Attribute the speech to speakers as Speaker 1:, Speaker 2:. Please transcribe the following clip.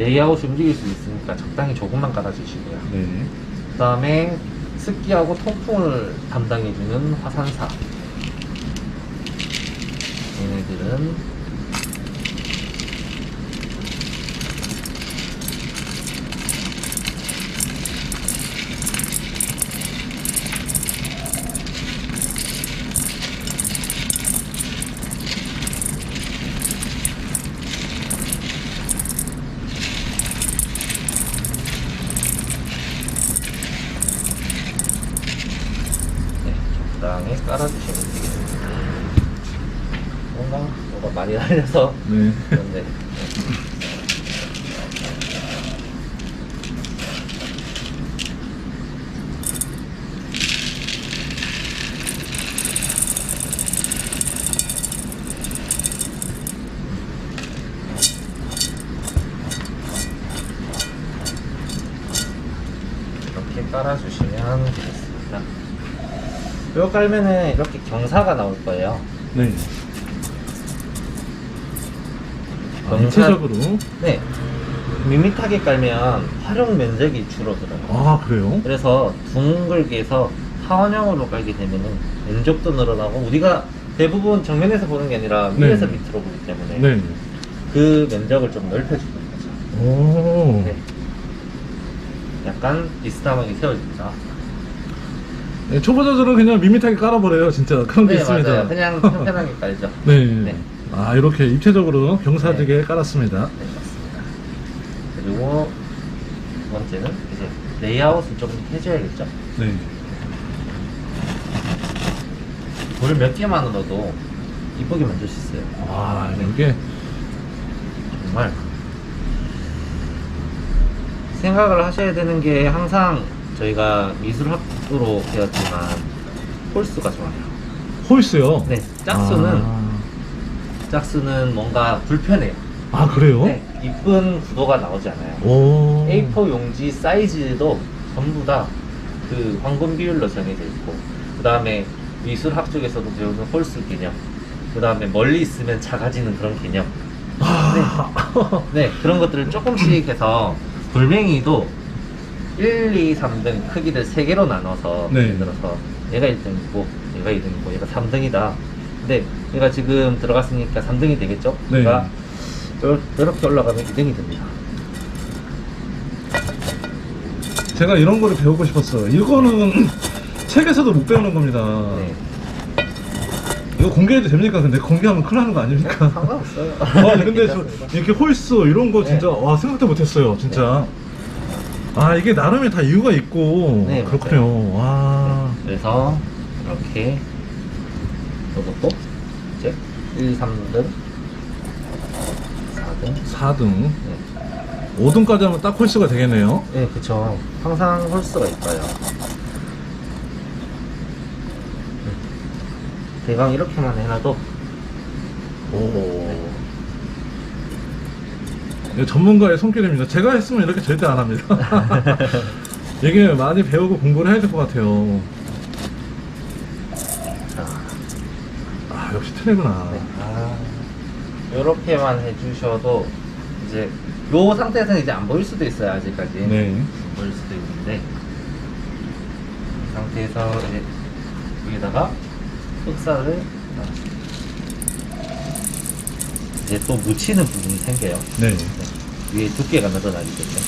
Speaker 1: 레이아웃이 움직일 수 있으니까 적당히 조금만 깔아주시고요.
Speaker 2: 네.
Speaker 1: 그 다음에 습기하고 통풍을 담당해주는 화산사. 얘네들은 네, 적당히 깔아주시면 되겠습니다. 뭔가 뭐가 많이 날려서
Speaker 2: 네.
Speaker 1: 그런데 이렇게 깔아주시면. 이거 깔면은 이렇게 경사가 나올 거예요.
Speaker 2: 네. 아,
Speaker 1: 경사-
Speaker 2: 입체적으로.
Speaker 1: 네. 밋밋하게 깔면 활용 면적이 줄어들어요.
Speaker 2: 아, 그래요?
Speaker 1: 그래서 둥글게 해서 타원형으로 깔게 되면은 면적도 늘어나고 우리가 대부분 정면에서 보는 게 아니라
Speaker 2: 네.
Speaker 1: 위에서 밑으로 보기 때문에
Speaker 2: 네.
Speaker 1: 그 면적을 좀 넓혀주는 거죠.
Speaker 2: 오.
Speaker 1: 네. 약간 비스듬하게 세워집니다.
Speaker 2: 네, 초보자들은 그냥 밋밋하게 깔아버려요. 진짜 그런 게
Speaker 1: 네,
Speaker 2: 있습니다.
Speaker 1: 맞아요. 그냥 편편하게 깔죠.
Speaker 2: 네.
Speaker 1: 네.
Speaker 2: 아, 이렇게 입체적으로 경사지게 깔았습니다.
Speaker 1: 네, 맞습니다. 그리고 두 번째는 이제 레이아웃을 좀 해줘야겠죠.
Speaker 2: 네.
Speaker 1: 돌 몇 개만으로도 이쁘게 만들 수 있어요.
Speaker 2: 아, 이게
Speaker 1: 정말 생각을 하셔야 되는 게 항상 저희가 미술학부로 배웠지만 홀수가 좋아요.
Speaker 2: 홀스요.
Speaker 1: 네, 짝수는
Speaker 2: 아,
Speaker 1: 짝수는 뭔가 불편해요.
Speaker 2: 아, 그래요?
Speaker 1: 네, 이쁜 구도가 나오지 않아요.
Speaker 2: 오.
Speaker 1: A4 용지 사이즈도 전부 다 그 황금 비율로 정해져 있고 그 다음에 미술학 쪽에서도 배우는 홀수 개념 그 다음에 멀리 있으면 작아지는 그런 개념
Speaker 2: 아,
Speaker 1: 네 그런 것들을 조금씩 해서 돌멩이도 1, 2, 3등 크기를 3개로 나눠서
Speaker 2: 네.
Speaker 1: 예를 들어서 얘가 1등이고 얘가 2등이고 얘가 3등이다 근데 얘가 지금 들어갔으니까 3등이 되겠죠?
Speaker 2: 네.
Speaker 1: 그러니까 이렇게 올라가면 2등이 됩니다
Speaker 2: 제가 이런 거를 배우고 싶었어요. 이거는 책에서도 못 배우는 겁니다.
Speaker 1: 네.
Speaker 2: 이거 공개해도 됩니까? 근데 공개하면 큰일 나는 거 아닙니까?
Speaker 1: 상관없어요
Speaker 2: 아, 근데 저, 이렇게 홀스 이런 거 진짜
Speaker 1: 네.
Speaker 2: 와 생각도 못했어요, 진짜. 아 이게 나름의 다 이유가 있고
Speaker 1: 네,
Speaker 2: 그렇군요. 와.
Speaker 1: 그래서 이렇게 이것도 이제 1, 3등 4등
Speaker 2: 4등,
Speaker 1: 네.
Speaker 2: 5등까지 하면 딱 홀스가 되겠네요.
Speaker 1: 네 그쵸 항상 홀수가 있어요 네. 대강 이렇게만 해놔도
Speaker 2: 오. 이 거 전문가의 손길입니다. 제가 했으면 이렇게 절대 안 합니다. 이게 많이 배우고 공부를 해야 될 것 같아요.
Speaker 1: 자,
Speaker 2: 아 역시 틀리구나.
Speaker 1: 네. 아, 이렇게만 해주셔도 이제 요 상태에서는 이제 안 보일 수도 있어요 아직까지
Speaker 2: 네.
Speaker 1: 안 보일 수도 있는데 이 상태에서 이제 위에다가 흑사를 달아줍니다. 이제 또 묻히는 부분이 생겨요
Speaker 2: 네.
Speaker 1: 네. 위에 두께가 늘어나기 때문에